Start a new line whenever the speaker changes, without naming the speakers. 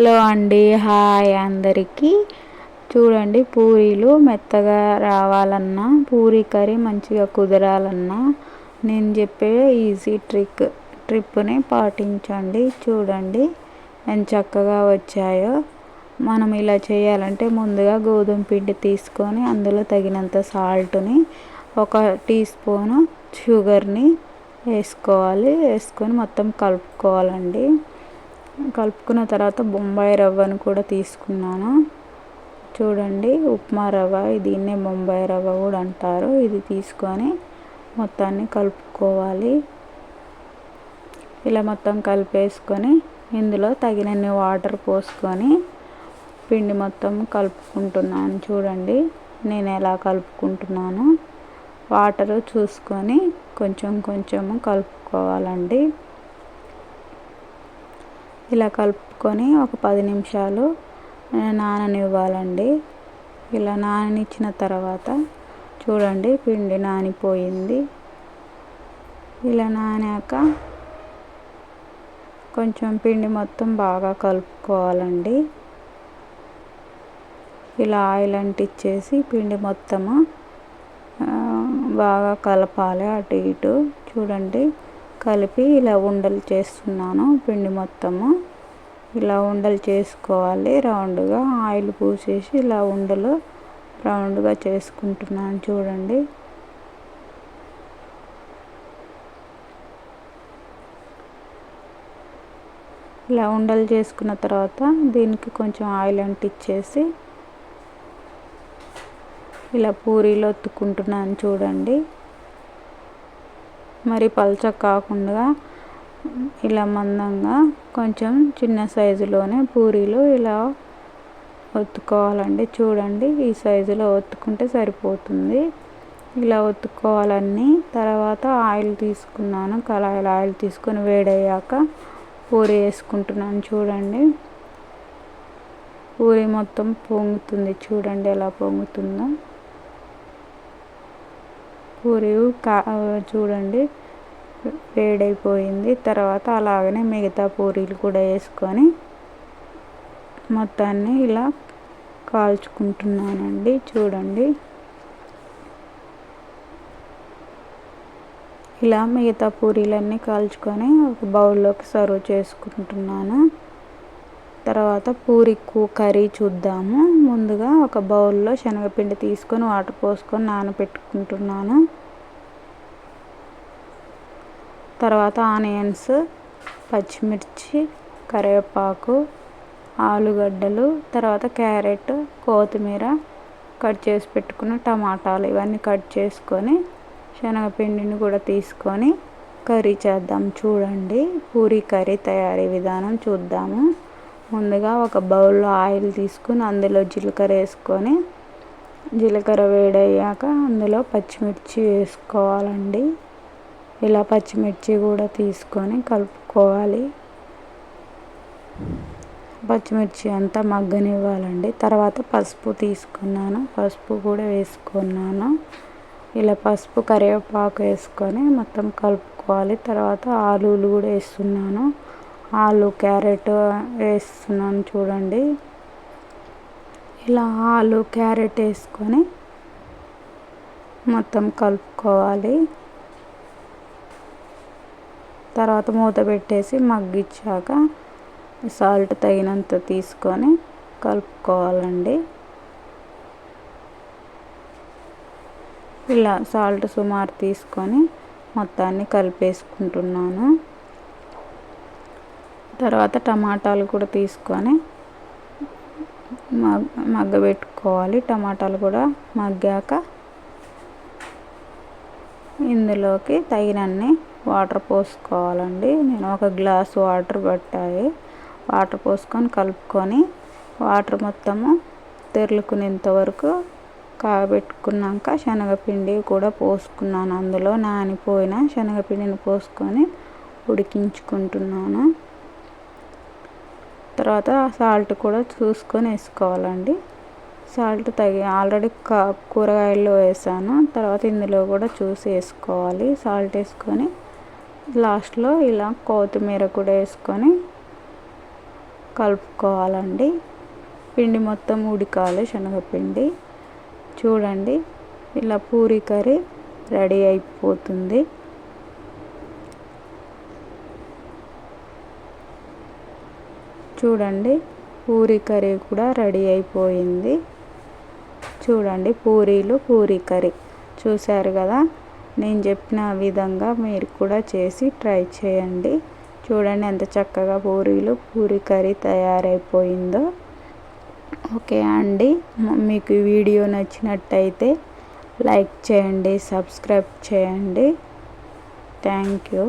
Hello అండి hi అందరికీ. చూడండి పూరీలు మెత్తగా రావాలన్నా పూరీ కర్రీ మంచిగా కుదరాలన్నా నేను చెప్పే ఈజీ ట్రిక్ ట్రిప్ని పాటించండి. చూడండి ఎంత చక్కగా వచ్చాయో. మనం ఇలా చేయాలంటే ముందుగా గోధుమ పిండి తీసుకొని అందులో తగినంత సాల్ట్ని ఒక టీ స్పూను షుగర్ని వేసుకోవాలి. వేసుకొని మొత్తం కలుపుకోవాలండి. కలుపుకున్న తర్వాత బొంబాయి రవ్వను కూడా తీసుకున్నాను. చూడండి ఉప్మా రవ్వ దీన్నే బొంబాయి రవ్వ కూడా అంటారు. ఇది తీసుకొని మొత్తాన్ని కలుపుకోవాలి. ఇలా మొత్తం కలిపేసుకొని ఇందులో తగినన్ని వాటర్ పోసుకొని పిండి మొత్తం కలుపుకుంటున్నాను. చూడండి నేను ఎలా కలుపుకుంటున్నాను. వాటర్ చూసుకొని కొంచెం కొంచెము కలుపుకోవాలండి. ఇలా కలుపుకొని ఒక పది నిమిషాలు నాననివ్వాలండి. ఇలా నాననిచ్చిన తర్వాత చూడండి పిండి నానిపోయింది. ఇలా నానాక కొంచెం పిండి మొత్తం బాగా కలుపుకోవాలండి. ఇలా ఆయిల్ అంటిచ్చేసి పిండి మొత్తము బాగా కలపాలి అటు ఇటు. చూడండి. కలిపి ఇలా ఉండలు చేస్తున్నాను పిండి మొత్తము. ఇలా ఉండలు చేసుకోవాలి రౌండ్గా ఆయిల్ పూసేసి ఇలా ఉండలు రౌండ్గా చేసుకుంటున్నాను చూడండి. ఇలా ఉండలు చేసుకున్న తర్వాత దీనికి కొంచెం ఆయిల్ అంటిచ్చేసి ఇలా పూరీలు ఒత్తుకుంటున్నాను చూడండి. మరి పల్చ కాకుండా ఇలా మందంగా కొంచెం చిన్న సైజులోనే పూరీలు ఇలా ఒత్తుకోవాలండి. చూడండి ఈ సైజులో ఒత్తుకుంటే సరిపోతుంది. ఇలా ఒత్తుకోవాలన్నీ తర్వాత ఆయిల్ తీసుకున్నాను. కళాయిలో ఆయిల్ తీసుకొని వేడయ్యాక పూరి వేసుకుంటున్నాను. చూడండి పూరి మొత్తం పొంగుతుంది. చూడండి ఎలా పొంగుతుందో. పూరి కా చూడండి వేడైపోయింది. తర్వాత అలాగనే మిగతా పూరీలు కూడా వేసుకొని మొత్తాన్ని ఇలా కాల్చుకుంటున్నానండి. చూడండి. ఇలా మిగతా పూరీలన్నీ కాల్చుకొని ఒక బౌల్లోకి సర్వ్ చేసుకుంటున్నాను. తర్వాత పూరి కర్రీ చూద్దాము. ముందుగా ఒక బౌల్లో శనగపిండి తీసుకొని వాటర్ పోసుకొని నానబెట్టుకుంటున్నాను తర్వాత ఆనియన్స్ పచ్చిమిర్చి కరివేపాకు ఆలుగడ్డలు తర్వాత క్యారెట్ కొత్తిమీర కట్ చేసి పెట్టుకున్న టమాటాలు ఇవన్నీ కట్ చేసుకొని శనగపిండిని కూడా తీసుకొని కర్రీ చేద్దాం. చూడండి పూరీ కర్రీ తయారీ విధానం చూద్దాము. ముందుగా ఒక బౌల్లో ఆయిల్ తీసుకుని అందులో జీలకర్ర వేసుకొని జీలకర్ర వేడయ్యాక అందులో పచ్చిమిర్చి వేసుకోవాలండి. ఇలా పచ్చిమిర్చి కూడా తీసుకొని కలుపుకోవాలి. పచ్చిమిర్చి అంతా మగ్గనివ్వాలండి. తర్వాత పసుపు తీసుకున్నాను. పసుపు కూడా వేసుకున్నాను. ఇలా పసుపు కరివేపాకు వేసుకొని మొత్తం కలుపుకోవాలి. తర్వాత ఆలులు కూడా వేస్తున్నాను. ఆలు క్యారెట్ వేస్తున్నాను చూడండి. ఇలా ఆలు క్యారెట్ వేసుకొని మొత్తం కలుపుకోవాలి. తర్వాత మూత పెట్టేసి మగ్గిచ్చాక సాల్ట్ తగినంత తీసుకొని కలుపుకోవాలండి. ఇలా సాల్ట్ సుమారు తీసుకొని మొత్తాన్ని కలిపేసుకుంటున్నాను. తర్వాత టమాటాలు కూడా తీసుకొని మగ్ మగ్గబెట్టుకోవాలి. టమాటాలు కూడా మగ్గాక ఇందులోకి తగినన్ని వాటర్ పోసుకోవాలండి. నేను ఒక గ్లాస్ వాటర్ పట్టాయి. వాటర్ పోసుకొని కలుపుకొని వాటర్ మొత్తము తెరులుకునేంత వరకు కాబెట్టుకున్నాక శనగపిండి కూడా పోసుకున్నాను. అందులో నానిపోయిన శనగపిండిని పోసుకొని ఉడికించుకుంటున్నాను. తర్వాత సాల్ట్ కూడా చూసుకొని వేసుకోవాలండి. సాల్ట్ తగి ఆల్రెడీ కూరగాయల్లో వేసాను. తర్వాత ఇందులో కూడా చూసి వేసుకోవాలి. సాల్ట్ వేసుకొని లాస్ట్లో ఇలా కొత్తిమీర కూడా వేసుకొని కలుపుకోవాలండి. పిండి మొత్తం ఉడికాలి శనగపిండి. చూడండి ఇలా పూరీ కర్రీ రెడీ అయిపోతుంది. చూడండి పూరీ కర్రీ కూడా రెడీ అయిపోయింది. చూడండి పూరీలు పూరీ కర్రీ. చూశారు కదా? నేను చెప్పిన విధంగా మీరు కూడా చేసి ట్రై చేయండి. చూడండి ఎంత చక్కగా పూరీలు పూరీ కర్రీ తయారైపోయిందో. ఓకే అండి మీకు వీడియో నచ్చినట్టయితే లైక్ చేయండి సబ్స్క్రైబ్ చేయండి. Thank you.